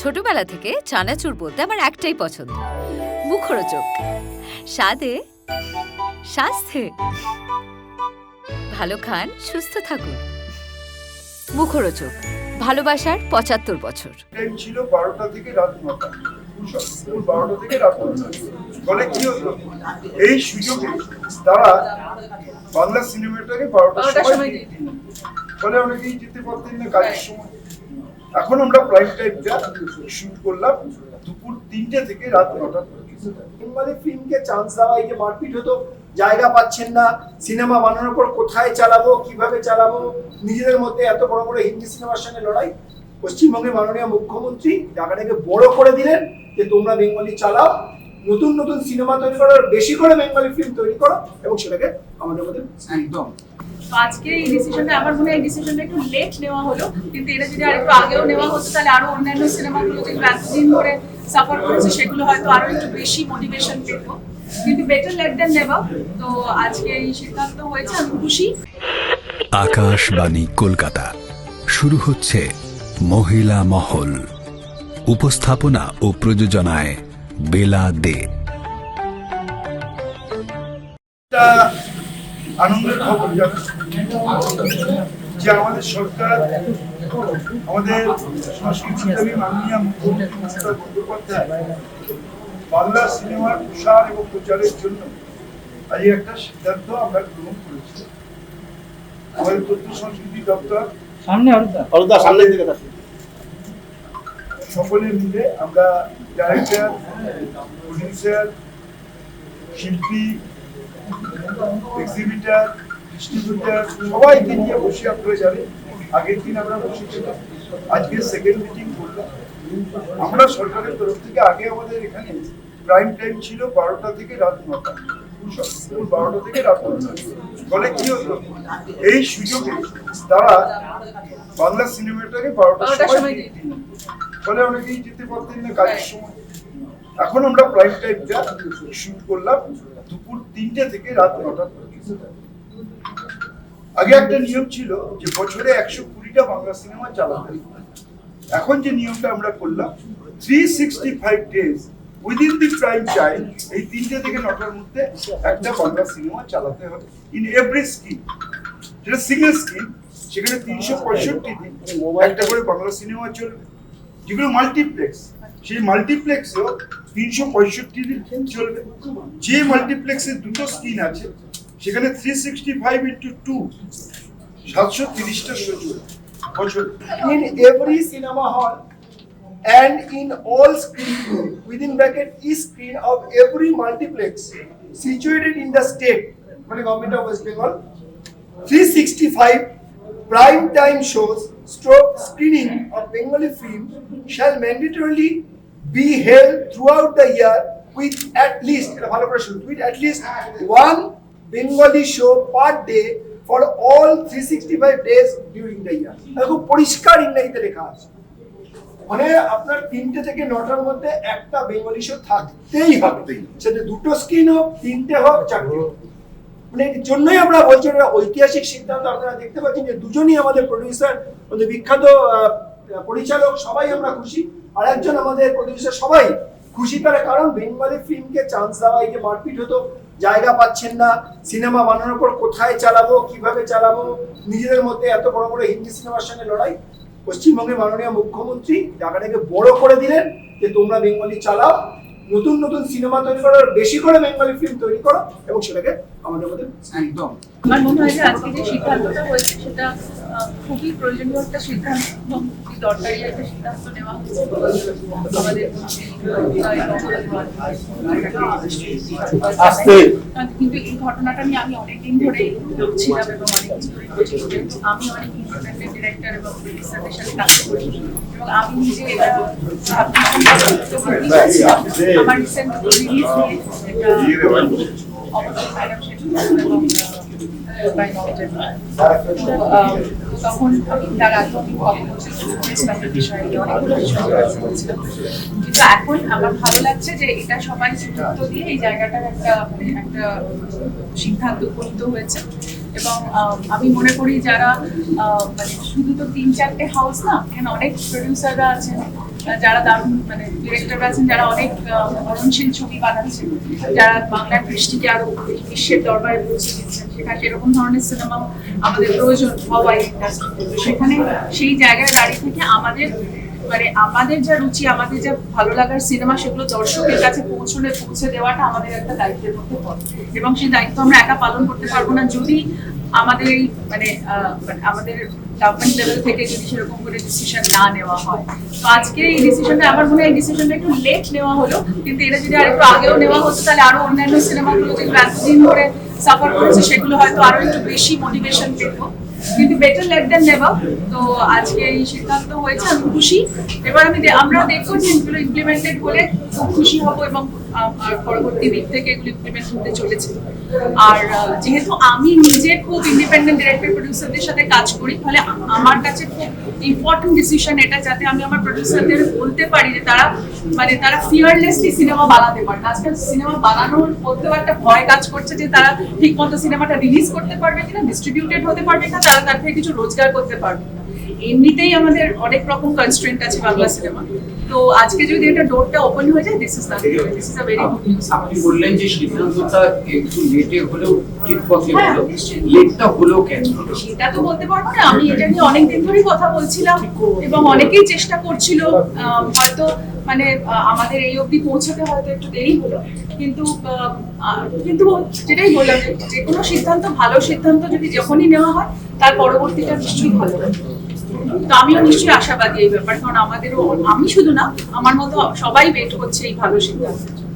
ছোটবেলা থেকে চানাচুর বলতে আমার একটাই পছন্দ। মুখরোচক। স্বাদে স্বাস্থ্যে ভালো খান সুস্থ থাকুন। মুখরোচক। ভালোবাসার পঁচাত্তর বছর। ছিল বারোটা থেকে রাত নটা। দুপুর বারোটা থেকে রাত নটা। ফলে কি হতো? এই সুযোগে তারা বাংলা সিনেমাটাকে বারোটার সময়। ফলে অনেকেই যেতে পারতেন না কাজের সময়। এখন আমরা প্রাইম টাইমটা শুট করলাম দুপুর তিনটে থেকে রাত নটা পর্যন্ত। ফিল্মকে চান্স দেওয়া এই যে মারপিট হতো জায়গা পাচ্ছেন না সিনেমা বানানোর পর কোথায় চালাবো কীভাবে চালাবো নিজেদের মধ্যে এত বড় বড় হিন্দি সিনেমার সঙ্গে লড়াই। পশ্চিমবঙ্গের মাননীয় মুখ্যমন্ত্রী জায়গাটাকে বড় করে দিলেন যে তোমরা বেঙ্গলি চালাও নতুন নতুন সিনেমা তৈরি করো বেশি করে বেঙ্গলি ফিল্ম তৈরি করো এবং সেটাকে আমাদের মধ্যে একদম। তো আজকে এই ডিসিশনটা আমার মনে হয় এই ডিসিশনটা একটু লেট নেওয়া হলো কিন্তু এটা যদি আরেকটু আগেও নেওয়া হতো তাহলে আরও অন্যান্য সিনেমাগুলো যেগুলো এতদিন ধরে সাফার করেছে সেগুলো হয়তো আরও একটু বেশি মোটিভেশন পেত কিন্তু বেটার লেট দেন নেভার তো আজকে এই সিদ্ধান্ত হয়েছে আমি খুশি। আকাশবাণী কলকাতা। শুরু হচ্ছে মহিলা মহল। উপস্থাপনা ও প্রযোজনায় বেলা দে। আনন্দের খবর যে আমাদের সরকার আমাদের সংস্কৃতিকবি মাননীয় মুখ্যমন্ত্রী বন্দ্যোপাধ্যায় বাংলা সিনেমার প্রসার এবং প্রচারের জন্য আজ এই একটা সিদ্ধান্ত আমরা গ্রহণ করেছি আমাদের তথ্য সংস্কৃতি দপ্তর অলদা সামনে দিকে। সকলে মিলে আমরা ডাইরেক্টর প্রডিউসার শিল্পী এক্সিবিটার ডিস্ট্রিবিউটার সবাইকে নিয়ে বসে আপনারা জানেন আগের দিন আমরা বসেছিলাম আজকে সেকেন্ড মিটিং করলাম। আমরা সরকারের তরফ থেকে আগে আমাদের এখানে প্রাইম টাইম ছিল বারোটা থেকে রাত নটা বারোটা থেকে রাত নটা। ফলে কি হতো এই সুযোগে তারা বাংলা সিনেমাটাকে বারোটার সময় দিত। ফলে অনেকেই যেতে পারতেন না কাজের সময়। এখন আমরা প্রাইম টাইমটা শুট করলাম। দুপুর তিনটে থেকে রাত নটা আগে একটা নিয়ম ছিল যে বছরে একশো কুড়িটা বাংলা সিনেমা চালাতে। এখন যে নিয়মটা আমরা করলাম three sixty five days within the prime time এই তিনটে থেকে নটার মধ্যে একটা বাংলা সিনেমা চালাতে হবে ইন এভরি স্কিম যেটা সিঙ্গেল স্কিম সেখানে তিনশো পঁয়ষট্টি দিন একটা করে বাংলা সিনেমা চলবে। যেগুলো মাল্টিপ্লেক্স সেই মাল্টিপ্লেক্সেও তিনশো যে মাল্টিপ্লেক্সে দুটো স্ক্রিন আছে, সেখানে সাতশো তিরিশটা সচুর in cinema hall and in all screen with in bracket e screen multiplex situated in the state মানে government of Bengal three sixty five prime time shows stroke screening of Bengali film shall mandatorily be held throughout the year with at least করে শুনুন, with at least one Bengali show per day for all 365 days during the year. খুব পরিষ্কার ইংরেজিতে লেখা আছে। মানে আপনার তিনটে থেকে নটার মধ্যে একটা বেঙ্গলি শো থাকতেই হবে। সেটা দুটো স্ক্রিন হোক তিনটে হোক চারটে হোক। মানে এর জন্যই আমরা বলছি এটা ঐতিহাসিক সিদ্ধান্ত আপনারা দেখতে পাচ্ছেন যে দুজনই আমাদের প্রডিউসার বিখ্যাত পরিচালক সবাই আমরা খুশি। আর একজন আমাদের প্রডিউসার সবাই খুশি তার কারণ বেঙ্গলি ফিল্মকে চান্স দেওয়া, এই যে মারপিট হতো, জায়গা পাচ্ছেন না, সিনেমা বানানোর পর কোথায় চালাবো, কীভাবে চালাবো, নিজেদের মধ্যে এত বড় বড় হিন্দি সিনেমার সঙ্গে লড়াই, পশ্চিমবঙ্গের মাননীয় মুখ্যমন্ত্রী জায়গাটাকে বড় করে দিলেন যে তোমরা বেঙ্গলি চালাও, নতুন নতুন সিনেমা তৈরি করো বেশি করে বেঙ্গলি ফিল্ম তৈরি করো, এবং সেটাকে আমাদের মধ্যে একদম আমার মনে হয় যে আজকে যে সিদ্ধান্তটা হয়েছে, সেটা খুবই প্রয়োজনীয় একটা সিদ্ধান্ত। দরকারি একটা সিদ্ধান্ত নেওয়া হয়েছে আমাদের কিন্তু এই ঘটনাটা নিয়ে আমি অনেকদিন ধরে ছিলাম এবং অনেক কিছু আমি অনেক ইন্ডিপেন্ডেন্ট ডিরেক্টর এবং প্রডিউসারদের সাথে কাজ করি। এবং আমি নিজে আমার রিসেন্ট রিলিজ নিয়ে অবশ্যই ম্যাডাম সেটা। আহ, তখন আমি কিন্তু এখন আমার ভালো লাগছে যে এটা সবাই সিদ্ধান্ত দিয়ে এই জায়গাটার একটা একটা সিদ্ধান্ত উপনীত হয়েছে এবং আমি মনে করি যারা মানে শুধু তো তিন চারটে হাউস না এখানে অনেক প্রডিউসাররা আছেন। যারা মানে ডিরেক্টর আছেন, যারা অনেক মননশীল ছবি বানাচ্ছেন যারা দৃষ্টিকে আরও বিশ্বের দরবারে পৌঁছে দিচ্ছেন সেখানে সেরকম ধরনের সিনেমা আমাদের প্রয়োজন সেখানে সেই জায়গায় দাঁড়িয়ে থেকে আমাদের মানে আমাদের যা রুচি, আমাদের যা ভালো লাগার সিনেমা সেগুলো দর্শকের কাছে পৌঁছলে, পৌঁছে দেওয়াটা আমাদের একটা দায়িত্বের মধ্যে পড়ে। এবং সেই দায়িত্ব আমরা একা পালন করতে পারব না যদি আমাদের মানে মানে আমাদের লেভেল থেকে যদি সেরকম করে ডিসিশন না নেওয়া হয়। তো আজকে এই ডিসিশনটা আমার মনে হয় ডিসিশনটা একটু লেট নেওয়া হলো, কিন্তু এটা যদি আগেও নেওয়া হতো, তাহলে আরও অন্যান্য সিনেমাগুলো যেগুলো এতদিন ধরে সাফার করেছে, সেগুলো হয়তো আরও একটু বেশি মোটিভেশন পেতো। কিন্তু বেটার লেট দেন নেভার তো আজকে এই সিদ্ধান্ত হয়েছে, আমি খুশি। এবার আমি আমরা দেখব যে এগুলো ইমপ্লিমেন্টেড খুব খুশি হব এবং পরবর্তী দিক থেকে এগুলো ইমপ্লিমেন্ট হতে চলেছে। আর যেহেতু আমি নিজে খুব ইন্ডিপেন্ডেন্ট ডিরেক্টর প্রডিউসারদের সাথে কাজ করি ফলে আমার কাছে খুব ইম্পর্টেন্ট ডিসিশন এটা যাতে আমি আমার প্রডিউসারদের বলতে পারি যে তারা মানে তারা ফিয়ারলেসলি সিনেমা বানাতে পারে আজকাল সিনেমা বানানোর মধ্যেও একটা ভয় কাজ করছে যে তারা ঠিক মতো সিনেমাটা রিলিজ করতে পারবে কিনা ডিস্ট্রিবিউটেড হতে পারবে কিনা, তারা তার থেকে কিছু রোজগার করতে পারবে। এমনিতেই আমাদের অনেক রকম কনস্ট্রেন্ট আছে বাংলা সিনেমা তো আজকে যদি এটা ডোরটা ওপেন হয়ে যায় this is this is a very good news আপনি বললেন যে সিদ্ধান্তটা একটু লেটে হলেও ঠিক পথে হ্যাঁ, হলো। লেটটা হলো কেন সেটা তো বলতে পারব না। আমি এটা নিয়ে অনেকদিন ধরেই কথা বলছিলাম এবং অনেকেই চেষ্টা করছিল হয়তো মানে আমাদের এই অবধি পৌঁছাতে হয়তো একটু দেরি হলো। কিন্তু কিন্তু যেটাই বললাম যে কোনো সিদ্ধান্ত ভালো সিদ্ধান্ত যদি যখনই নেওয়া হয় তার পরবর্তীটা নিশ্চয়ই ভালো তো আমিও নিশ্চয়ই আশাবাদী এই ব্যাপার, কারণ আমাদেরও, আমি শুধু না, আমার মতো সবাই ওয়েট করছে এই ভালো সিদ্ধান্তের।